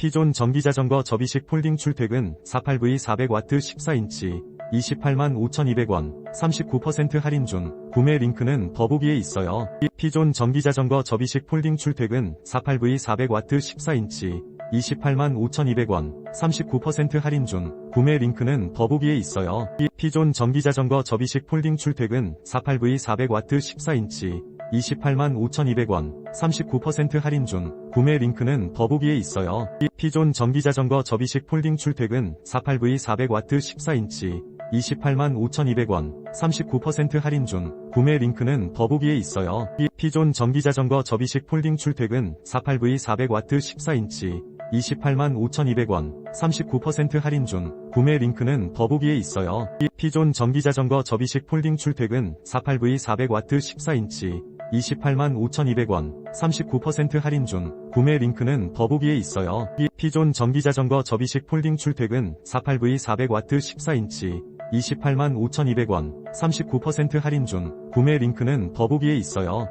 피존 전기자전거 접이식 폴딩 출퇴근 48V 400W 14인치 28만 5,200원 39% 할인 중 구매 링크는 더보기에 있어요. 피존 전기자전거 접이식 폴딩 출퇴근 48V 400W 14인치 28만 5,200원 39% 할인 중 구매 링크는 더보기에 있어요. 피존 전기자전거 접이식 폴딩 출퇴근 48V 400W 14인치 28만 5,200원 39% 할인 중 구매 링크는 더보기에 있어요. 피존 전기자전거 접이식 폴딩 출퇴근 48V 400W 14인치 28만 5,200원 39% 할인 중 구매 링크는 더보기에 있어요. 피존 전기자전거 접이식 폴딩 출퇴근 48V 400W 14인치 28만 5,200원 39% 할인 중 구매 링크는 더보기에 있어요. 피존 전기자전거 접이식 폴딩 출퇴근 48V 400W 14인치 28만 5,200원 39% 할인 중 구매 링크는 더보기에 있어요. 피존 전기자전거 접이식 폴딩 출퇴근 48V 400W 14인치 28만 5,200원 39% 할인 중 구매 링크는 더보기에 있어요.